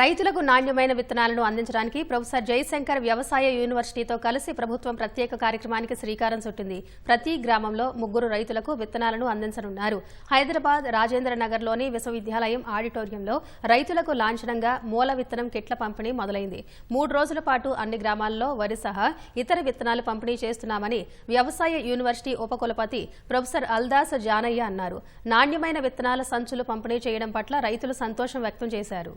రైతులకు నాణ్యమైన విత్తనాలను అందించడానికి ప్రొఫెసర్ జయశంకర్ వ్యవసాయ యూనివర్సిటీతో కలిసి ప్రభుత్వం ప్రత్యేక కార్యక్రమానికి శ్రీకారం చుట్టింది. ప్రతి గ్రామంలో ముగ్గురు రైతులకు విత్తనాలను అందించనున్నారు. హైదరాబాద్ రాజేంద్ర నగర్లోని విశ్వవిద్యాలయం ఆడిటోరియంలో రైతులకు లాంఛనంగా మూల విత్తనం కిట్ల పంపిణీ మొదలైంది. మూడు రోజుల పాటు అన్ని గ్రామాల్లో వరి సహా ఇతర విత్తనాలు పంపిణీ చేస్తున్నామని వ్యవసాయ యూనివర్సిటీ ఉపకులపతి ప్రొఫెసర్ అల్దాస్ జానయ్య అన్నారు. నాణ్యమైన విత్తనాల సంచులు పంపిణీ చేయడం పట్ల రైతులు సంతోషం వ్యక్తం చేశారు.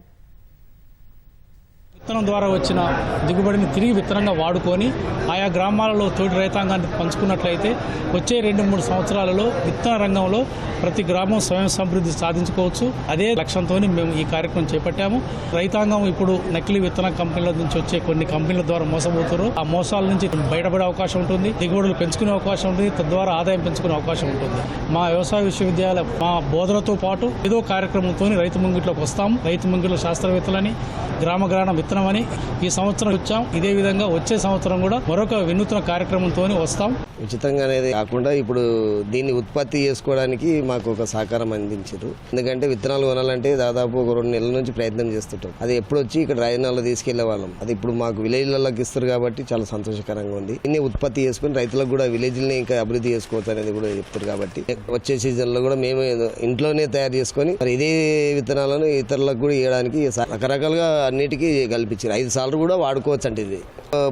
విత్తనం ద్వారా వచ్చిన దిగుబడిని తిరిగి విత్తనంగా వాడుకొని ఆయా గ్రామాలలో తోటి రైతాంగాన్ని పంచుకున్నట్లయితే వచ్చే రెండు మూడు సంవత్సరాలలో విత్తన రంగంలో ప్రతి గ్రామం స్వయం సమృద్ధి సాధించుకోవచ్చు. అదే లక్ష్యంతో మేము ఈ కార్యక్రమం చేపట్టాము. రైతాంగం ఇప్పుడు నకిలీ విత్తన కంపెనీల నుంచి వచ్చే కొన్ని కంపెనీల ద్వారా మోసపోతారు ఆ మోసాల నుంచి బయటపడే అవకాశం ఉంటుంది. దిగుబడులు పెంచుకునే అవకాశం ఉంటుంది. తద్వారా ఆదాయం పెంచుకునే అవకాశం ఉంటుంది. మా వ్యవసాయ విశ్వవిద్యాలయం మా బోధనతో పాటు ఏదో కార్యక్రమంతో రైతు ముంగిట్లోకి వస్తాం రైతు ముంగిట్లో శాస్త్రవేత్తలని గ్రామ గ్రామ విత్తనమని ఈ సంవత్సరం వచ్చాం ఇదే విధంగా వచ్చే సంవత్సరం కూడా మరొక వినూత్న కార్యక్రమంతో వస్తాం. ఉచితంగా అనేది కాకుండా ఇప్పుడు దీన్ని ఉత్పత్తి చేసుకోవడానికి మాకు ఒక సహకారం అందించారు. ఎందుకంటే విత్తనాలు కొనాలంటే దాదాపు ఒక రెండు నెలల నుంచి ప్రయత్నం చేస్తుంటాం. అది ఎప్పుడు వచ్చి ఇక్కడ రాజధానిలో తీసుకెళ్ళే వాళ్ళం. అది ఇప్పుడు మాకు విలేజ్లలోకి ఇస్తారు కాబట్టి చాలా సంతోషకరంగా ఉంది. దీన్ని ఉత్పత్తి చేసుకుని రైతులకు కూడా విలేజ్ని ఇంకా అభివృద్ధి చేసుకోవచ్చు అనేది కూడా చెప్తారు కాబట్టి వచ్చే సీజన్లో కూడా మేము ఇంట్లోనే తయారు చేసుకొని మరి ఇదే విత్తనాలను ఇతరులకు కూడా ఇవ్వడానికి రకరకాలుగా అన్నిటికీ కల్పించారు ఐదు సార్లు కూడా వాడుకోవచ్చు అంటే ఇది.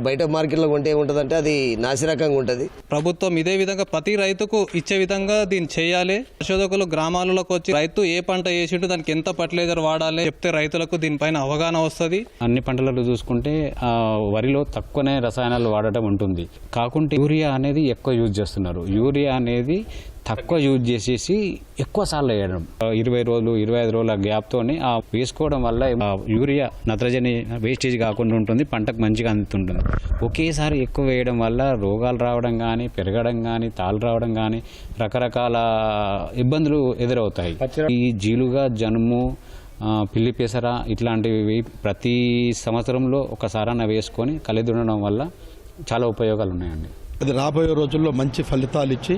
బయట మార్కెట్లో కొంటే ఏముంటుందంటే అది నాసిరకంగా ఉంటుంది. ప్రభుత్వం ఇదే విధంగా ప్రతి రైతుకు ఇచ్చే విధంగా దీన్ని చేయాలి. పరిశోధకులు గ్రామాలలోకి వచ్చి రైతు ఏ పంట వేసిండు దానికి ఎంత ఫర్టిలైజర్ వాడాలి చెప్తే రైతులకు దీనిపైన అవగాహన వస్తుంది. అన్ని పంటలలో చూసుకుంటే ఆ, వరిలో తక్కువనే రసాయనాలు వాడటం ఉంటుంది. కాకుంటే యూరియా అనేది ఎక్కువ యూజ్ చేస్తున్నారు. యూరియా అనేది తక్కువ యూజ్ చేసేసి ఎక్కువ సార్లు వేయడం. ఇరవై రోజులు ఇరవై ఐదు రోజుల గ్యాప్తోని ఆ వేసుకోవడం వల్ల యూరియా నత్రజని వేస్టేజ్ కాకుండా ఉంటుంది పంటకు మంచిగా అందుతుంటుంది ఒకేసారి ఎక్కువ వేయడం వల్ల రోగాలు రావడం కానీ పెరగడం కానీ తాళ్ళు రావడం కానీ రకరకాల ఇబ్బందులు ఎదురవుతాయి. ఈ జీలుగా జనుము పిల్లి పెసర ఇట్లాంటివి ప్రతి సంవత్సరంలో ఒకసారన్న వేసుకొని కలిదుండడం వల్ల చాలా ఉపయోగాలు ఉన్నాయండి అది రాబోయే రోజుల్లో మంచి ఫలితాలు ఇచ్చి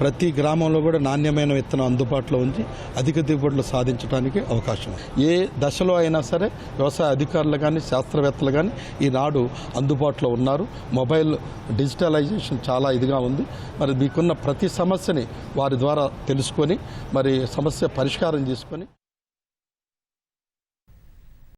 ప్రతి గ్రామంలో కూడా నాణ్యమైన విత్తనం అందుబాటులో ఉంచి అధిక దిగుబడులు సాధించడానికి అవకాశం ఏ దశలో అయినా సరే వ్యవసాయ అధికారులు కానీ శాస్త్రవేత్తలు కానీ ఈనాడు అందుబాటులో ఉన్నారు. మొబైల్ డిజిటలైజేషన్ చాలా ఇదిగా ఉంది. మరి మీకున్న ప్రతి సమస్యని వారి ద్వారా తెలుసుకొని మరి సమస్య పరిష్కారం చేసుకొని